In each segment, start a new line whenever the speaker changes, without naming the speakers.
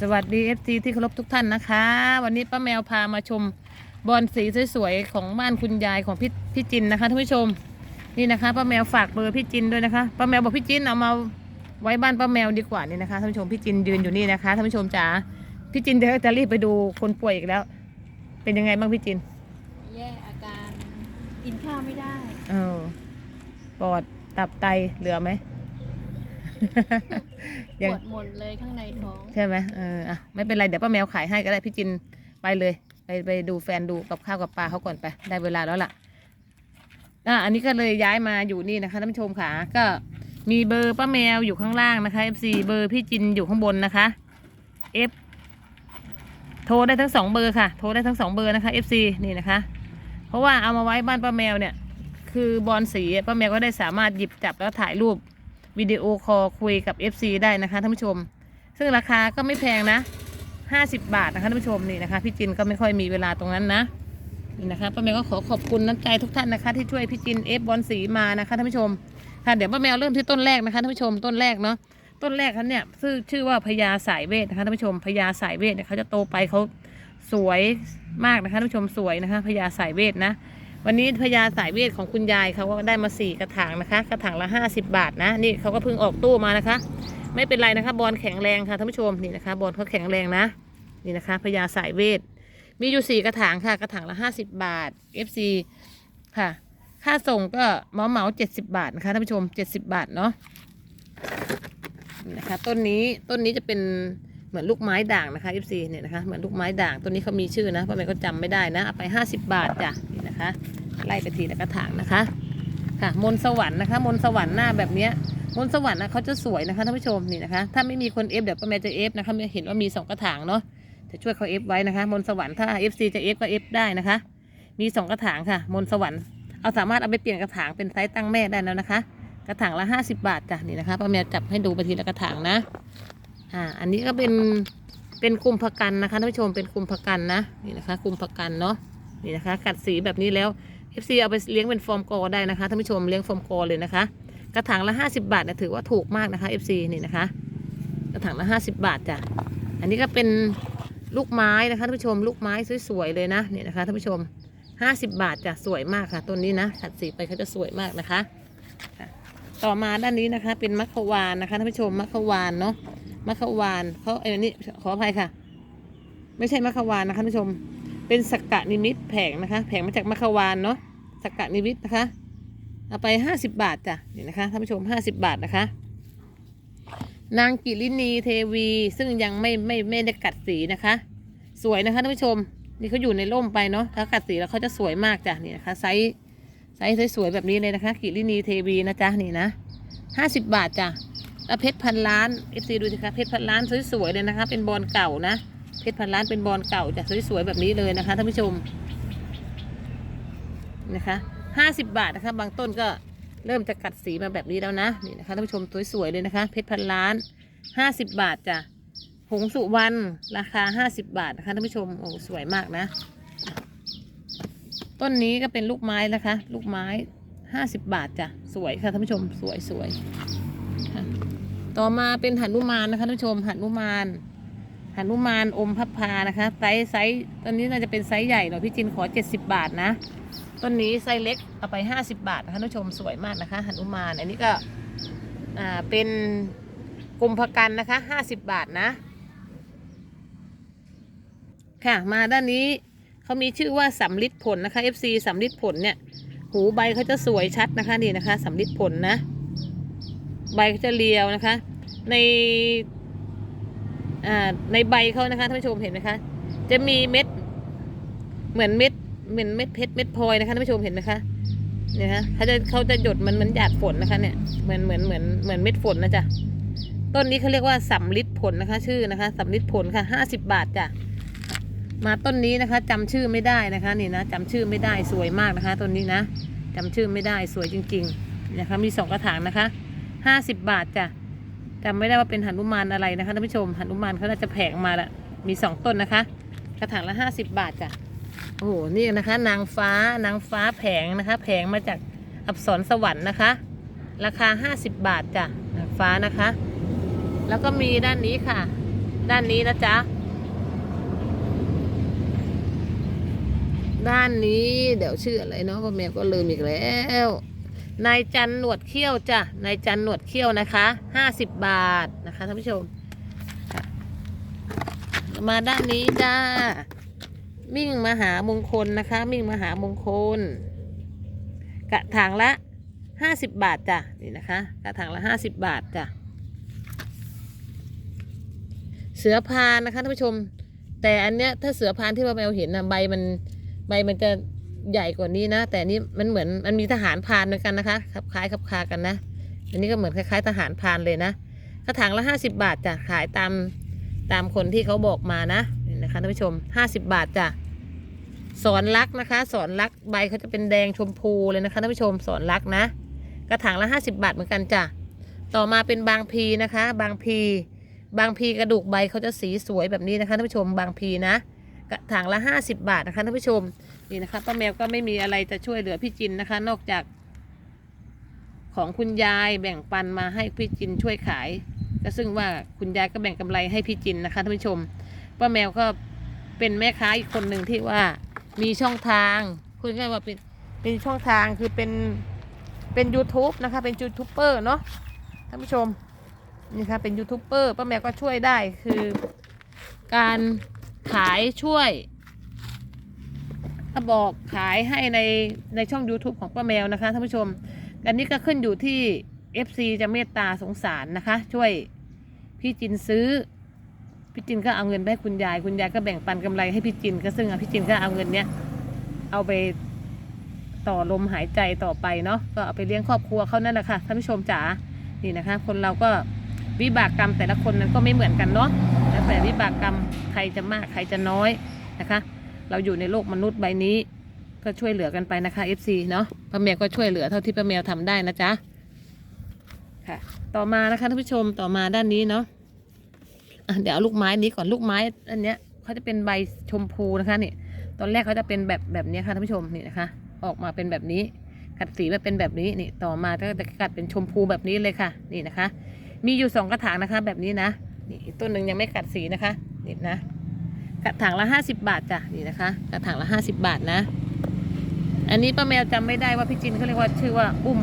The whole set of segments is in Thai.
สวัสดี FC ที่เคารพทุกท่านนะคะ วันนี้ป้าแมวพามาชมบอลสีสวยๆของบ้านคุณยายของพี่พี่จินนะคะท่านผู้ชมนี่นะคะป้าแมวฝากเบอร์พี่จินด้วยนะคะป้าแมวบอกพี่จินเอามาไว้บ้านป้าแมวดีกว่านี่นะคะท่านผู้ชมพี่จินยืนอยู่นี่นะคะท่านผู้ชมจ๋าพี่จินเดี๋ยวจะรีบไปดูคนป่วยอีกแล้ว เป็นยังไงบ้างพี่จิน
แย่อาการกินข้าวไม่ได้
เออปอดตับไตเหลือไหม
ป
ยัง
วดหมดเลยข้างในท้อง
ใช่ไหมเอออะไม่เป็นไร เดี๋ยวป้าแมวขายให้ก็ได้พี่จินไปเลย ไปไปดูแฟนดูกับข้าวกับปลาเขาก่อนไป ได้เวลาแล้วล่ะอะอันนี้ก็เลยย้ายมาอยู่นี่นะคะท่านผู้ชมค่ะก็มีเบอร์ป้าแมวอยู่ข้างล่างนะคะ FC เบอร์พี่จินอยู่ข้างบนนะคะ F โทรได้ทั้งสองเบอร์ค่ะ โทรได้ทั้งสองเบอร์นะคะ FC นี่นะคะ เพราะว่าเอามาไว้บ้านป้าแมวเนี่ย คือบอลสีป้าแมวก็ได้สามารถหยิบจับแล้วถ่ายรูป วิดีโอคอลคุยกับ FC ได้นะคะท่านผู้ชม ซึ่งราคาก็ไม่แพงนะ 50 บาทนะคะท่านผู้ชมนี่นะคะพี่จินก็ไม่ค่อยมีเวลาตรงนั้นนะนี่นะคะป้าแมวก็ขอขอบคุณน้ำใจทุกท่านนะคะ ที่ช่วยพี่จินเอฟบอลสีมานะคะท่านผู้ชมค่ะเดี๋ยวป้าแมวเริ่มที่ต้นแรกนะคะท่านผู้ชมต้นแรกเนาะต้นแรกเขาเนี่ยชื่อชื่อว่าพญาสายเวทนะคะท่านผู้ชมพญาสายเวทเนี่ยเขาจะโตไปเขาสวยมากนะคะท่านผู้ชมสวยนะคะพญาสายเวทนะ วันนี้พญาสายเวทของคุณยายเขาก็ได้มาสี่กระถางนะคะ กระถางละห้าสิบบาทนะ นี่เขาก็เพิ่งออกตู้มานะคะ ไม่เป็นไรนะคะ บอลแข็งแรงค่ะท่านผู้ชมนี่นะคะ บอลเขาแข็งแรงนะ นี่นะคะพญาสายเวท มีอยู่สี่กระถางค่ะ กระถางละห้าสิบบาท FC ค่ะ ค่าส่งก็เมาเมาเจ็ดสิบบาทนะคะท่านผู้ชมเจ็ดสิบบาทเนาะนะคะต้นนี้ต้นนี้จะเป็น เหมือนลูกไม้ด่างนะคะ FC เนี่ยนะคะเหมือนลูกไม้ด่างต้นนี้เขามีชื่อนะเพราะมันก็จำไม่ได้นะเอาไปห้าสิบบาทจ้ะนี่นะคะไล่ไปทีละกระถางนะคะค่ะมนต์สวรรค์นะคะมนต์สวรรค์หน้าแบบเนี้ยมนต์สวรรค์นะเขาจะสวยนะคะท่านผู้ชมนี่นะคะ ถ้าไม่มีคนเอฟเดี๋ยวป้าแมวจะเอฟนะคะเห็นว่ามีสองกระถางเนาะจะช่วยเขาเอฟไว้นะคะ มนต์สวรรค์ถ้าเอฟซีจะเอฟก็เอฟได้นะคะ มีสองกระถางค่ะ มนต์สวรรค์เอาสามารถเอาไปเปลี่ยนกระถางเป็นไซส์ตั้งแม่ได้แล้วนะคะ กระถางละห้าสิบาทจ้ะนี่นะคะป้าแมวจับให้ดูไปทีละกระถางนะ อ่า อันนี้ก็เป็น เป็นกลุ่มพกันนะคะท่านผู้ชม เป็นกลุ่มพกันนะ นี่นะคะกลุ่มพกันเนาะ นี่นะคะ กัดสีแบบนี้แล้ว FC เอาไปเลี้ยงเป็นฟอร์มกอได้นะคะท่านผู้ชมเลี้ยงฟอร์มกอเลยนะคะ กระถางละ 50 บาทนะถือว่าถูกมากนะคะ FC นี่นะคะ กระถางละ 50 บาทจ้ะ อันนี้ก็เป็นลูกไม้นะคะท่านผู้ชม ลูกไม้สวยๆเลยนะนี่นะคะท่านผู้ชม 50 บาทจ้ะสวยมากค่ะต้นนี้นะขัดสีไปเขาจะสวยมากนะคะค่ะต่อมาด้านนี้นะคะเป็นมัคควานนะคะท่านผู้ชมมัคควานเนาะ มัคควานเขาเอ้นี่ขออภัยค่ะ ไม่ใช่มัคควานนะคะท่านผู้ชม เป็นสกกะนิมิตแผงนะคะ แผงมาจากมัคควานเนาะสกกะนิมิตนะคะ เอาไปห้าสิบบาทจ้ะนี่นะคะท่านผู้ชมห้าสิบบาทนะคะ นางกิรินีเทวี ซึ่งยังไม่ไม่ไม่ได้กัดสีนะคะ สวยนะคะท่านผู้ชม นี่เขาอยู่ในร่มไปเนาะถ้ากัดสีแล้วเขาจะสวยมากจ้ะนี่นะคะไซส์ไซส์สวยๆแบบนี้เลยนะคะ กิรินีเทวีนะจ๊ะนี่นะห้าสิบบาทจ้ะ แล้วเพชรพันล้านเอฟซีดูสิคะเพชรพันล้านสวยๆเลยนะคะ เป็นบอลเก่านะเพชรพันล้านเป็นบอลเก่าจะสวยๆแบบนี้เลยนะคะท่านผู้ชมนะคะห้าสิบบาทนะคะบางต้นก็เริ่มจะกัดสีมาแบบนี้แล้วนะนี่นะคะท่านผู้ชมสวยๆเลยนะคะ เพชรพันล้านห้าสิบบาทจ้ะหงสุวรรณราคาห้าสิบบาทนะคะท่านผู้ชมโอ้สวยมากนะ ต้นนี้ก็เป็นลูกไม้นะคะ ลูกไม้ห้าสิบบาทจ้ะสวยค่ะท่านผู้ชมสวยสวย ต่อมาเป็นหันุมานนะคะท่านผู้ชมหันุมานหันุมานอมพับพานะคะไซส์ไซส์ต้นนี้น่าจะเป็นไซส์ใหญ่หน่อยพี่จินขอ 70 บาทนะต้นนี้ไซส์เล็กเอาไป 50 บาทนะคะท่านผู้ชมสวยมากนะคะหันุมานอันนี้ก็อ่าเป็นกลุ่มพกันนะคะ50 บาทนะค่ะมาด้านนี้เขามีชื่อว่าสำลิดผลนะคะ FC สำลิดผลเนี่ย หูใบเขาจะสวยชัดนะคะนี่นะคะสำลิดผลนะ ใบเขาจะเรียวนะคะ ในอ่าในใบเขานะคะท่านผู้ชมเห็นไหมคะจะมีเม็ด เหมือนเม็ดเหมือนเม็ดเพชรเม็ดพลอยนะคะท่านผู้ชมเห็นไหมคะเนี่ยคะเขาจะเขาจะหยดมันเหมือนหยาดฝนนะคะเนี่ยเหมือนเหมือนเหมือนเหมือนเม็ดฝนนะจ๊ะต้นนี้เขาเรียกว่าสำลิดผลนะคะ ชื่อนะคะสำลิดผลค่ะห้าสิบบาทจ้ะมาต้นนี้นะคะจำชื่อไม่ได้นะคะนี่นะจำชื่อไม่ได้สวยมากนะคะต้นนี้นะจำชื่อไม่ได้สวยจริง ๆ นะคะมีสองกระถางนะคะ ห้าสิบบาทจ้ะจำไม่ได้ว่าเป็นหันุมานอะไรนะคะท่านผู้ชมหันุมานเขาน่าจะแผงมาละมีสองต้นนะคะ กระถางละห้าสิบบาทจ้ะโอ้โหนี่นะคะ นางฟ้านางฟ้าแผงนะคะ แผงมาจากอับสรสวรรค์นะคะ ราคาห้าสิบบาทจ้ะนางฟ้านะคะ แล้วก็มีด้านนี้ค่ะ ด้านนี้นะจ๊ะด้านนี้เดี๋ยวชื่ออะไรเนาะป้าแมวก็ลืมอีกแล้ว นายจันหนวดเขี้ยวจ้ะนายจันหนวดเขี้ยวนะคะห้าสิบบาทนะคะท่านผู้ชม มาด้านนี้จ้ามิ่งมหามงคลนะคะ มิ่งมหามงคล กระถางละห้าสิบบาทจ้ะนี่นะคะ กระถางละห้าสิบบาทจ้ะเสือพานนะคะท่านผู้ชม แต่อันเนี้ยถ้าเสือพานที่เราแมวเห็นนะใบมันใบมันจะ ใหญ่กว่านี้นะ แต่นี้มันเหมือนมันมีทหารพานเหมือนกันนะคะคลับคล้ายคลับคากันนะ อันนี้ก็เหมือนคล้ายๆทหารพานเลยนะกระถางละห้าสิบาทจ้ะขายตามตามคนที่เขาบอกมานะนี่นะคะท่านผู้ชมห้าสิบาทจ้ะสอนรักนะคะ สอนรักใบเขาจะเป็นแดงชมพูเลยนะคะท่านผู้ชมสอนรักนะ กระถางละห้าสิบาทเหมือนกันจ้ะต่อมาเป็นบางพีนะคะ บางพี บางพีกระดูกใบเขาจะสีสวยแบบนี้นะคะท่านผู้ชมบางพีนะกระถางละ 50 บาทนะคะท่านผู้ชม นี่นะคะป้าแมวก็ไม่มีอะไรจะช่วยเหลือพี่จินนะคะ นอกจาก ของคุณยายแบ่งปันมาให้พี่จินช่วยขาย ก็ซึ่งว่าคุณยายก็แบ่งกำไรให้พี่จินนะคะท่านผู้ชมป้าแมวก็เป็นแม่ค้าอีกคนหนึ่งที่ว่ามีช่องทางคุณก็ว่าเป็นเป็นช่องทางคือเป็นเป็น YouTube นะคะ เป็นยูทูบเบอร์เนาะท่านผู้ชมนี่ค่ะเป็นยูทูบเบอร์ป้าแมวก็ช่วยได้คือการขายช่วย ถ้าบอกขายให้ในในช่อง YouTube ของป้าแมวนะคะท่านผู้ชม อันนี้ก็ขึ้นอยู่ที่ FC จะเมตตาสงสารนะคะ ช่วยพี่จินซื้อ พี่จินก็เอาเงินไปให้คุณยาย คุณยายก็แบ่งปันกำไรให้พี่จินก็ซึ่งอะพี่จินก็เอาเงินเนี้ยเอาไปต่อลมหายใจต่อไปเนาะก็เอาไปเลี้ยงครอบครัวเขานั่นแหละค่ะท่านผู้ชมจ๋านี่นะคะ คนเราก็วิบากกรรมแต่ละคนนั้นก็ไม่เหมือนกันเนาะแล้วแต่วิบากกรรมใครจะมากใครจะน้อยนะคะ เราอยู่ในโลกมนุษย์ใบนี้ ก็ช่วยเหลือกันไปนะคะ FC เนาะป้าแมวก็ช่วยเหลือเท่าที่ป้าแมวทำได้นะจ๊ะค่ะ ต่อมานะคะท่านผู้ชมต่อมาด้านนี้เนาะะเดี๋ยวเอาลูกไม้นี้ก่อนลูกไม้อันเนี้ยเขาจะเป็นใบชมพูนะคะนี่ตอนแรกเขาจะเป็นแบบแบบนี้ค่ะท่านผู้ชมนี่นะคะ ออกมาเป็นแบบนี้กัดสีมาเป็นแบบนี้นี่ต่อมาก็จะกัดเป็นชมพูแบบนี้เลยค่ะ นี่นะคะ มีอยู่สองกระถางนะคะ แบบนี้นะนี่ต้นหนึ่งยังไม่กัดสีนะคะนี่นะ กระถางละห้าสิบบาทจ้ะนี่นะคะ กระถางละห้าสิบบาทนะ อันนี้ป้าแมวจำไม่ได้ว่าพี่จินเขาเรียกว่าชื่อว่าอุ้ม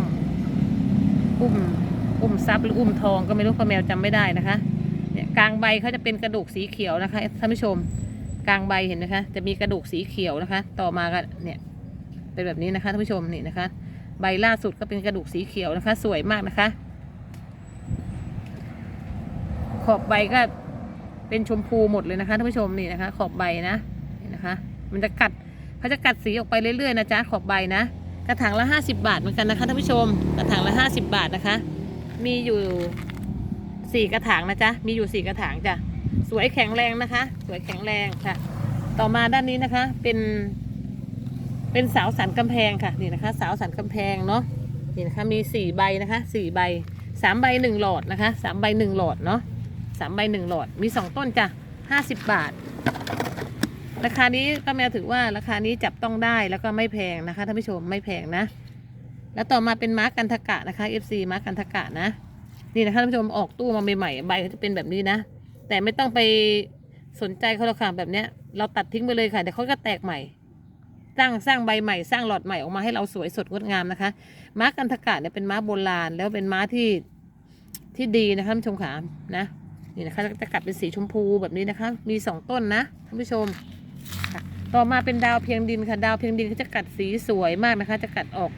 อุ้ม อุ้มซับหรืออุ้มทองก็ไม่รู้ป้าแมวจำไม่ได้นะคะ เนี่ยกลางใบเขาจะเป็นกระดูกสีเขียวนะคะท่านผู้ชม กลางใบเห็นนะคะ จะมีกระดูกสีเขียวนะคะ ต่อมาก็เนี่ยเป็นแบบนี้นะคะท่านผู้ชมนี่นะคะ ใบล่าสุดก็เป็นกระดูกสีเขียวนะคะ สวยมากนะคะ ขอบใบก็ เป็นชมพูหมดเลยนะคะท่านผู้ชมนี่นะคะ ขอบใบนะนี่นะคะ มันจะกัดเขาจะกัดสีออกไปเรื่อยๆนะจ๊ะขอบใบนะ กระถางละห้าสิบาทเหมือนกันนะคะท่านผู้ชม กระถางละห้าสิบาทนะคะ มีอยู่สี่กระถางนะจ๊ะมีอยู่สี่กระถางจ้ะสวยแข็งแรงนะคะ สวยแข็งแรงค่ะ ต่อมาด้านนี้นะคะเป็น เป็นเสาสันกำแพงค่ะนี่นะคะเสาสันกำแพงเนาะนี่นะคะมีสี่ใบนะคะสี่ใบสามใบหนึ่งหลอดนะคะสามใบหนึ่งหลอดเนาะ สามใบหนึ่งหลอด มีสองต้นจ้ะห้าสิบบาท ราคานี้ป้าแมวถือว่าราคานี้จับต้องได้แล้วก็ไม่แพงนะคะท่านผู้ชมไม่แพงนะ แล้วต่อมาเป็นม้ากันทกะนะคะ FC ม้ากันทกะนะ นี่นะคะท่านผู้ชมออกตู้มาใหม่ๆใบเขาจะเป็นแบบนี้นะ แต่ไม่ต้องไปสนใจเขาหรอกค่ะแบบเนี้ย เราตัดทิ้งไปเลยค่ะเดี๋ยวเขาก็แตกใหม่สร้างสร้างใบใหม่สร้างหลอดใหม่ออกมาให้เราสวยสดงดงามนะคะ ม้ากันทกะเนี่ยเป็นม้าโบราณแล้วเป็นม้าที่ที่ดีนะคะท่านผู้ชมขานะ นี่นะคะจะกัดเป็นสีชมพูแบบนี้นะคะ มีสองต้นนะท่านผู้ชม ต่อมาเป็นดาวเพียงดินค่ะ ดาวเพียงดินเขาจะกัดสีสวยมากนะคะ จะกัดออก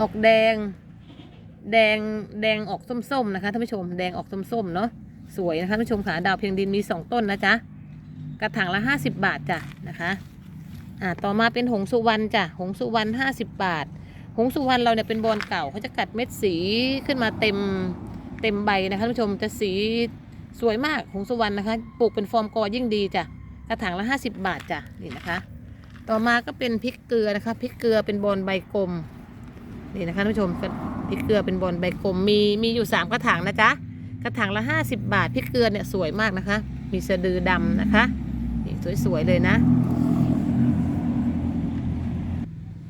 ออกแดง แดงแดงออกส้มๆนะคะท่านผู้ชม แดงออกส้มๆเนาะสวยนะคะท่านผู้ชมค่ะดาวเพียงดินมีสองต้นนะจ๊ะกระถางละห้าสิบบาทจ้ะนะคะอ่าต่อมาเป็นหงสุวรรณจ้ะหงสุวรรณห้าสิบบาท หงสุวรรณเราเนี่ยเป็นบอลเก่าเขาจะกัดเม็ดสีขึ้นมาเต็ม เต็มใบนะคะท่านผู้ชมจะสีสวยมากหงสุวรรณนะคะ ปลูกเป็นฟอร์มกอยิ่งดีจ้ะกระถางละห้าสิบบาทจ้ะนี่นะคะ ต่อมาก็เป็นพริกเกลือนะคะพริกเกลือเป็นบอลใบกลมนี่นะคะท่านผู้ชมพริกเกลือเป็นบอลใบกลมมีมีอยู่สามกระถางนะจ๊ะกระถางละห้าสิบบาทพริกเกลือเนี่ยสวยมากนะคะ มีสะดือดำนะคะนี่สวยๆเลยนะ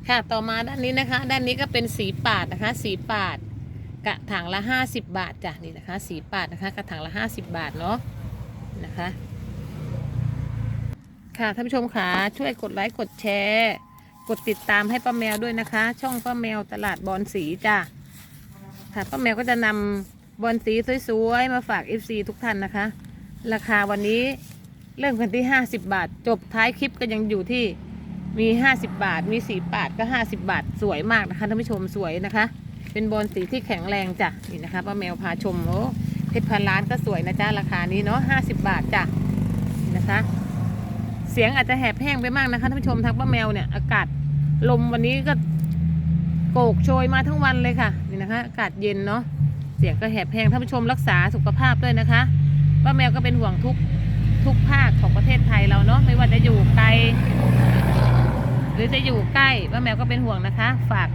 ค่ะต่อมาด้านนี้นะคะ ด้านนี้ก็เป็นสีปาดนะคะ สีปาด กระถางละ 50 บาทจ้ะนี่นะคะสีปาดนะคะกระถางละ 50 บาทเนาะนะคะ ค่ะท่านผู้ชมค่ะช่วยกดไลค์กดแชร์ กดติดตามให้ป้าแมวด้วยนะคะ ช่องป้าแมวตลาดบอนสีจ้ะค่ะป้าแมวก็จะนำบอนสีสวยๆมาฝาก FC ทุกท่านนะคะ ราคาวันนี้เริ่มกันที่ 50 บาท จบท้ายคลิปก็ยังอยู่ที่มี 50 บาท มีสีบาทก็ 50 บาท สวยมากนะคะท่านผู้ชมสวยนะคะ เป็นบอลสีที่แข็งแรงจ้ะนี่นะคะป้าแมวพาชมโอ้เพชรพันล้านก็สวยนะจ๊ะราคานี้เนาะ50บาทจ้ะนี่นะคะ เสียงอาจจะแหบแห้งไปมากนะคะท่านผู้ชมทางป้าแมวเนี่ยอากาศลมวันนี้ก็โกกโชยมาทั้งวันเลยค่ะนี่นะคะอากาศเย็นเนาะเสียงก็แหบแห้งท่านผู้ชมรักษาสุขภาพด้วยนะคะป้าแมวก็เป็นห่วงทุกทุกภาคของประเทศไทยเราเนาะไม่ว่าจะอยู่ไกล หรือจะอยู่ใกล้ป้าแมวก็เป็นห่วงนะคะ ฝาก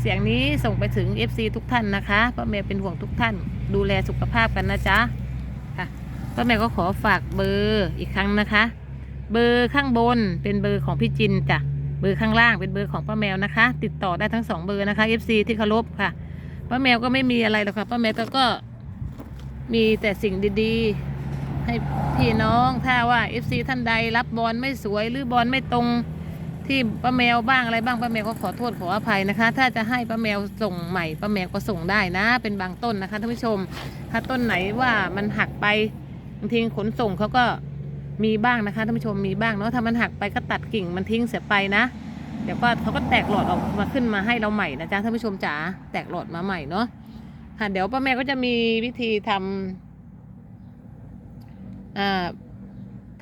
เสียงนี้ส่งไปถึง FC ทุกท่านนะคะป้าแมวเป็นห่วงทุกท่าน ดูแลสุขภาพกันนะจ๊ะค่ะป้าแมวก็ขอฝากเบอร์อีกครั้งนะคะ เบอร์ข้างบนเป็นเบอร์ของพี่จินจ้ะเบอร์ข้างล่างเป็นเบอร์ของป้าแมวนะคะ ติดต่อได้ทั้งสองเบอร์นะคะ FC ที่เคารพค่ะป้าแมวก็ไม่มีอะไรหรอกค่ะป้าแมวก็ก็มีแต่สิ่งดีๆ ให้พี่น้องถ้าว่า FC ท่านใดรับบอลไม่สวยหรือบอลไม่ตรง ที่ป้าแมวบ้างอะไรบ้างป้าแมวก็ขอโทษขออภัยนะคะ ถ้าจะให้ป้าแมวส่งใหม่ป้าแมวก็ส่งได้นะ เป็นบางต้นนะคะท่านผู้ชม ถ้าต้นไหนว่ามันหักไปบางทีขนส่งเขาก็มีบ้างนะคะท่านผู้ชมมีบ้างเนาะถ้ามันหักไปก็ตัดกิ่งมันทิ้งเสียไปนะ เดี๋ยวก็เขาก็แตกหลอดออกมาขึ้นมาให้เราใหม่นะจ๊ะท่านผู้ชมจ๋าแตกหลอดมาใหม่เนาะค่ะเดี๋ยวป้าแม่ก็จะมีวิธีทำอ่า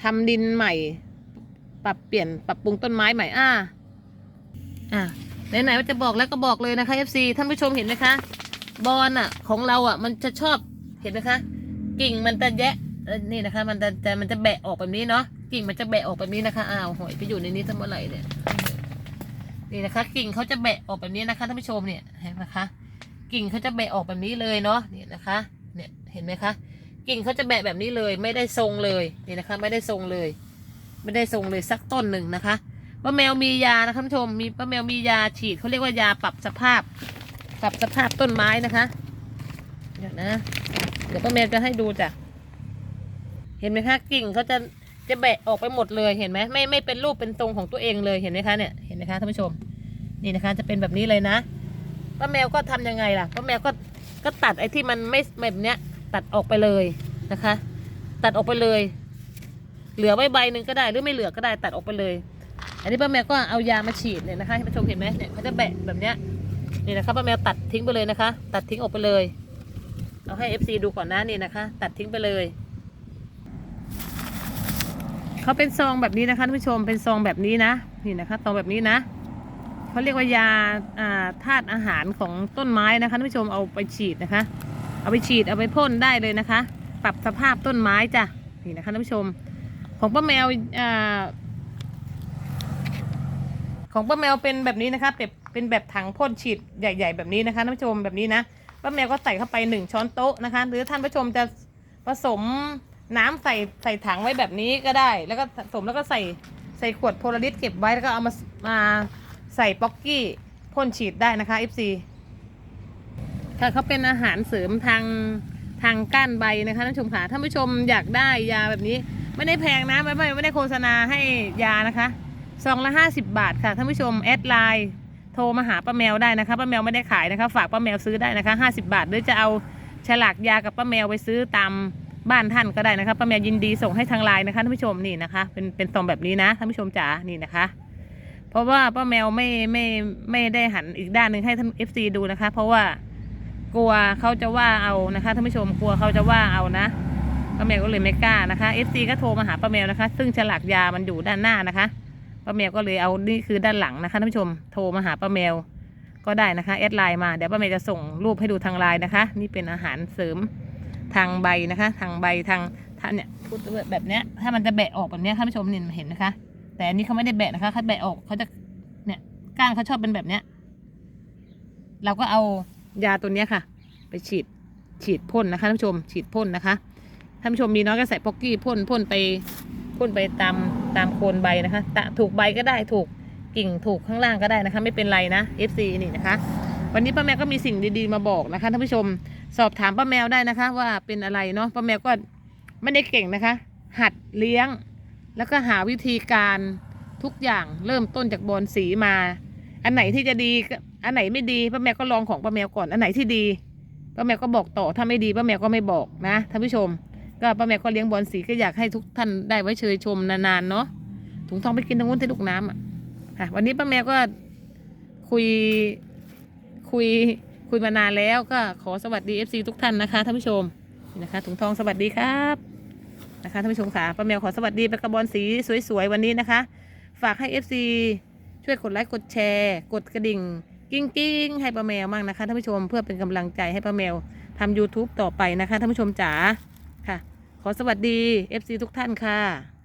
ทำดินใหม่ ปรับเปลี่ยนปรับปรุงต้นไม้ใหม่อ่าอ่าไหนๆว่าจะบอกแล้วก็บอกเลยนะคะ FC ท่านผู้ชมเห็นไหมคะ บอลอะ ของเราอะ มันจะชอบเห็นไหมคะ กิ่งมันจะแยะนี่นะคะ มันจะจะมันจะแบะออกแบบนี้เนาะกิ่งมันจะแบะออกแบบนี้นะคะอ้าวหอยไปอยู่ในนี้ทั้งเมื่อไหร่เนี่ยนี่นะคะ กิ่งเขาจะแบะออกแบบนี้นะคะท่านผู้ชมเนี่ยเห็นไหมคะ กิ่งเขาจะแบะออกแบบนี้เลยเนาะนี่นะคะ เนี่ยเห็นไหมคะ กิ่งเขาจะแบะแบบนี้เลย ไม่ได้ทรงเลยนี่นะคะ ไม่ได้ทรงเลย ไม่ได้ทรงเลยสักต้นหนึ่งนะคะป้าแมวมียานะคะท่านผู้ชมมีป้าแมวมียาฉีดเขาเรียกว่ายาปรับสภาพ ปรับสภาพต้นไม้นะคะ เดี๋ยวนะ เดี๋ยวป้าแมวจะให้ดูจ้ะเห็นไหมคะกิ่งเขาจะจะแบะออกไปหมดเลยเห็นไหมไม่ไม่เป็นรูปเป็นทรงของตัวเองเลยเห็นไหมคะเนี่ยเห็นไหมคะท่านผู้ชม นี่นะคะจะเป็นแบบนี้เลยนะป้าแมวก็ทำยังไงล่ะป้าแมวก็ก็ตัดไอ้ที่มันไม่แบบเนี้ยตัดออกไปเลยนะคะ ตัดออกไปเลย เหลือไว้ใบหนึ่งก็ได้หรือไม่เหลือก็ได้ตัดออกไปเลย อันนี้ป้าแมวก็เอายามาฉีดเนี่ยนะคะให้ผู้ชมเห็นไหมเนี่ยเขาจะแบะแบบเนี้ยนี่นะคะป้าแมวตัดทิ้งไปเลยนะคะ ตัดทิ้งออกไปเลย เอาให้ FC ดูก่อนนะนี่นะคะ ตัดทิ้งไปเลยเขาเป็นซองแบบนี้นะคะท่านผู้ชมเป็นซองแบบนี้นะนี่นะคะซองแบบนี้นะเขาเรียกว่ายาอ่าธาตุอาหารของต้นไม้นะคะท่านผู้ชมเอาไปฉีดนะคะ เอาไปฉีดเอาไปพ่นได้เลยนะคะ ปรับสภาพต้นไม้จ้ะนี่นะคะท่านผู้ชม ของป้าแมวอ่าของป้าแมวเป็นแบบนี้นะคะเป็นเป็นแบบถังพ่นฉีดใหญ่ ๆ แบบนี้นะคะท่านผู้ชมแบบนี้นะป้าแมวก็ใส่เข้าไปหนึ่งช้อนโต๊ะนะคะ หรือท่านผู้ชมจะผสมน้ำใส่ใส่ถังไว้แบบนี้ก็ได้ แล้วก็ผสมแล้วก็ใส่ใส่ขวดโพลาริสเก็บไว้แล้วก็เอามามาใส่ป๊อกกี้พ่นฉีดได้นะคะ FC ค่ะเขาเป็นอาหารเสริมทางทางก้านใบนะคะท่านผู้ชมค่ะท่านผู้ชมอยากได้ยาแบบนี้ ไม่ได้แพงนะไม่ไม่ไม่ได้โฆษณาให้ยานะคะซองละห้าสิบบาทค่ะท่านผู้ชมแอดไลน์โทรมาหาป้าแมวได้นะคะป้าแมวไม่ได้ขายนะคะฝากป้าแมวซื้อได้นะคะห้าสิบาท หรือจะเอาฉลากยากับป้าแมวไปซื้อตามบ้านท่านก็ได้นะคะป้าแมวยินดีส่งให้ทางไลน์นะคะท่านผู้ชมนี่นะคะ เป็นเป็นซองแบบนี้นะท่านผู้ชมจ๋านี่นะคะ เพราะว่าป้าแมวไม่ไม่ไม่ได้หันอีกด้านหนึ่งให้ท่านเอฟซีดูนะคะ เพราะว่ากลัวเขาจะว่าเอานะคะท่านผู้ชมกลัวเขาจะว่าเอานะ ป้าแมวก็เลยไม่กล้านะคะ FC ก็โทรมาหาป้าแมวนะคะ ซึ่งฉลากยามันอยู่ด้านหน้านะคะป้าแมวก็เลยเอานี่คือด้านหลังนะคะท่านผู้ชมโทรมาหาป้าแมวก็ได้นะคะแอดไลน์มาเดี๋ยวป้าแมวจะส่งรูปให้ดูทางไลน์นะคะ นี่เป็นอาหารเสริมทางใบนะคะ ทางใบทางท่านเนี่ยพูดแบบเนี้ยถ้ามันจะแบะออกแบบเนี้ยท่านผู้ชมนี่เห็นนะคะ แต่อันนี้เขาไม่ได้แบะนะคะเขาแบะออกเขาจะเนี่ยก้านเขาชอบเป็นแบบเนี้ยเราก็เอายาตัวเนี้ยค่ะ ไปฉีดฉีดพ่นนะคะท่านผู้ชมฉีดพ่นนะคะ ท่านผู้ชมมีน้อยก็ใส่ป๊อกกี้พ่นพ่นไปพ่นไปตามตามโคนใบนะคะตะถูกใบก็ได้ถูกกิ่งถูกข้างล่างก็ได้นะคะ ไม่เป็นไรนะ FC นี่นะคะ วันนี้ป้าแมวก็มีสิ่งดีๆมาบอกนะคะท่านผู้ชมสอบถามป้าแมวได้นะคะ ว่าเป็นอะไรเนาะป้าแมวก็ไม่ได้เก่งนะคะ หัดเลี้ยง แล้วก็หาวิธีการทุกอย่างเริ่มต้นจากบอลสีมา อันไหนที่จะดีอันไหนไม่ดีป้าแมวก็ลองของป้าแมวก่อนอันไหนที่ดีป้าแมวก็บอกต่อถ้าไม่ดีป้าแมวก็ไม่บอกนะท่านผู้ชม ก็ป้าแมวก็เลี้ยงบอลสีก็อยากให้ทุกท่านได้ไว้เชยชมนานๆเนาะถุงทองไปกินตรงนู้นที่ลูกน้ำอะค่ะวันนี้ป้าแมวก็คุยคุยคุยมานานแล้วก็ขอสวัสดี FC ทุกท่านนะคะท่านผู้ชมนะคะถุงทองสวัสดีครับนะคะท่านผู้ชมค่ะป้าแมวขอสวัสดีไปกระบอลสีสวยๆวันนี้นะคะ ฝากให้ FC ช่วยกดไลค์กดแชร์ กดกระดิ่ง กิ้งกิ้งให้ป้าแมวมั่งนะคะท่านผู้ชมเพื่อเป็นกำลังใจให้ป้าแมวทำ YouTube ต่อไปนะคะท่านผู้ชมจ๋า ค่ะ ขอสวัสดี FC ทุกท่านค่ะ